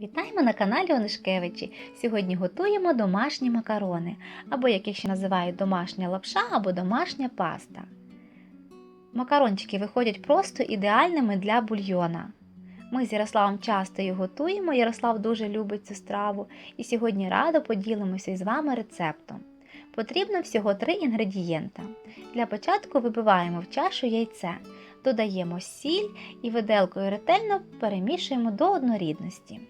Вітаємо на каналі Онишкевичі. Сьогодні готуємо домашні макарони, або як їх ще називають домашня лапша або домашня паста. Макарончики виходять просто ідеальними для бульйона. Ми з Ярославом часто їх готуємо. Ярослав дуже любить цю страву, і сьогодні радо поділимося із вами рецептом. Потрібно всього три інгредієнта. Для початку вибиваємо в чашу яйце, додаємо сіль і виделкою ретельно перемішуємо до однорідності.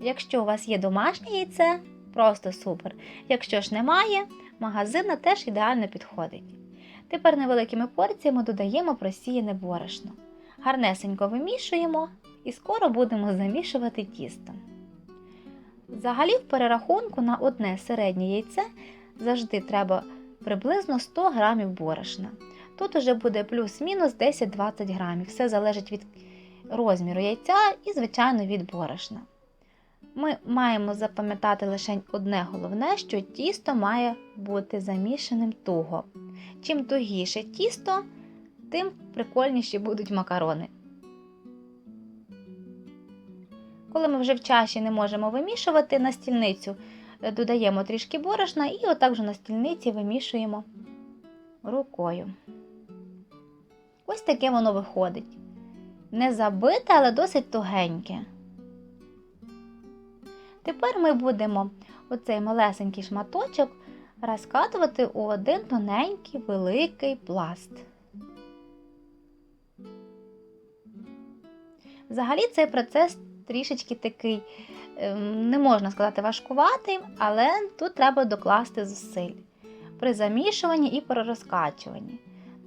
Якщо у вас є домашнє яйце, просто супер. Якщо ж немає, магазина теж ідеально підходить. Тепер невеликими порціями додаємо просіяне борошно. Гарнесенько вимішуємо і скоро будемо замішувати тісто. Взагалі, в перерахунку на одне середнє яйце завжди треба приблизно 100 грамів борошна. Тут уже буде плюс-мінус 10-20 грамів. Все залежить від розміру яйця і, звичайно, від борошна. Ми маємо запам'ятати лише одне головне, що тісто має бути замішаним туго. Чим тугіше тісто, тим прикольніші будуть макарони. Коли ми вже в чаші не можемо вимішувати на стільницю, додаємо трішки борошна і отак же на стільниці вимішуємо рукою. Ось таке воно виходить. Не забите, але досить тугеньке. Тепер ми будемо оцей малесенький шматочок розкатувати у один тоненький великий пласт. Взагалі цей процес трішечки такий, не можна сказати, важкуватий, але тут треба докласти зусиль при замішуванні і при розкачуванні,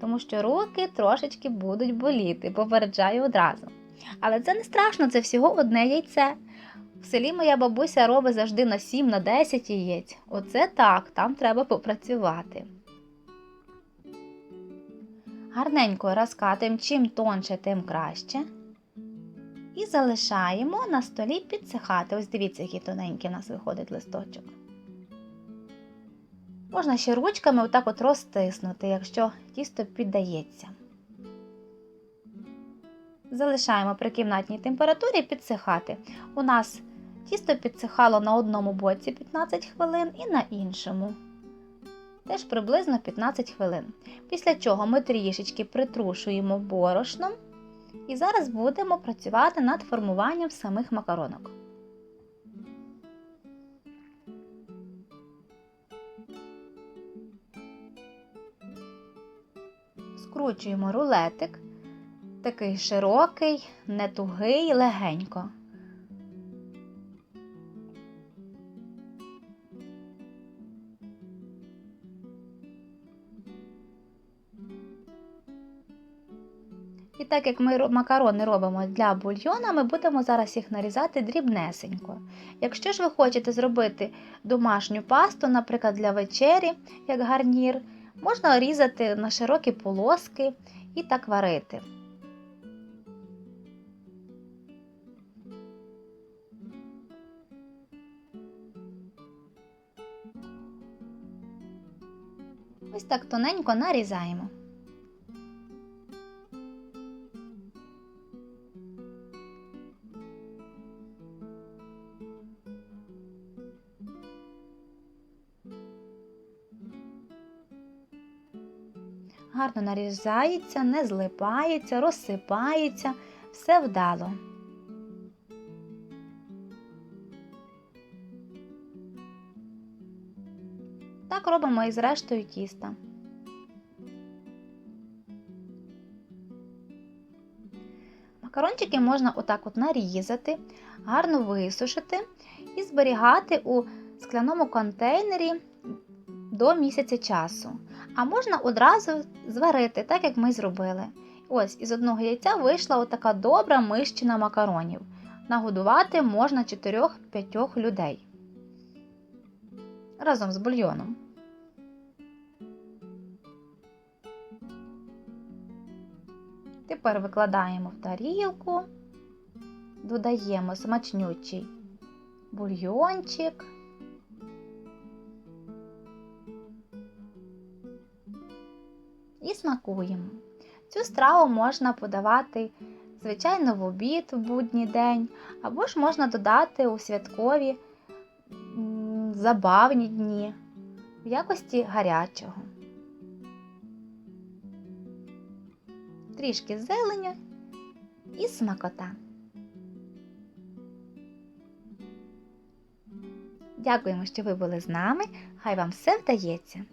тому що руки трошечки будуть боліти, попереджаю одразу. Але це не страшно, це всього одне яйце. В селі моя бабуся робить завжди на 7 на 10 яєць. Оце так, там треба попрацювати. Гарненько розкатуємо, чим тонше, тим краще. І залишаємо на столі підсихати. Ось дивіться, який тоненький у нас виходить листочок. Можна ще ручками отак от розтиснути, якщо тісто піддається. Залишаємо при кімнатній температурі підсихати. У нас тісто підсихало на одному боці 15 хвилин і на іншому. Теж приблизно 15 хвилин. Після чого ми трішечки притрушуємо борошном і зараз будемо працювати над формуванням самих макаронок. Скручуємо рулетик такий широкий, не тугий, легенько. І так як ми макарони робимо для бульйона, ми будемо зараз їх нарізати дрібнесенько. Якщо ж ви хочете зробити домашню пасту, наприклад, для вечері, як гарнір, можна різати на широкі полоски і так варити. Ось так тоненько нарізаємо. Гарно нарізається, не злипається, розсипається, все вдало. Так робимо і з рештою тіста. Макарончики можна отак от нарізати, гарно висушити і зберігати у скляному контейнері до місяця часу. А можна одразу зварити, так як ми зробили. Ось із одного яйця вийшла отака добра мищина макаронів. Нагодувати можна 4-5 людей разом з бульйоном. Тепер викладаємо в тарілку, додаємо смачнючий бульйончик. І смакуємо. Цю страву можна подавати звичайно, в обід в будній день, або ж можна додати у святкові забавні дні в якості гарячого. Трішки зеленя і смакота. Дякуємо, що ви були з нами. Хай вам все вдається.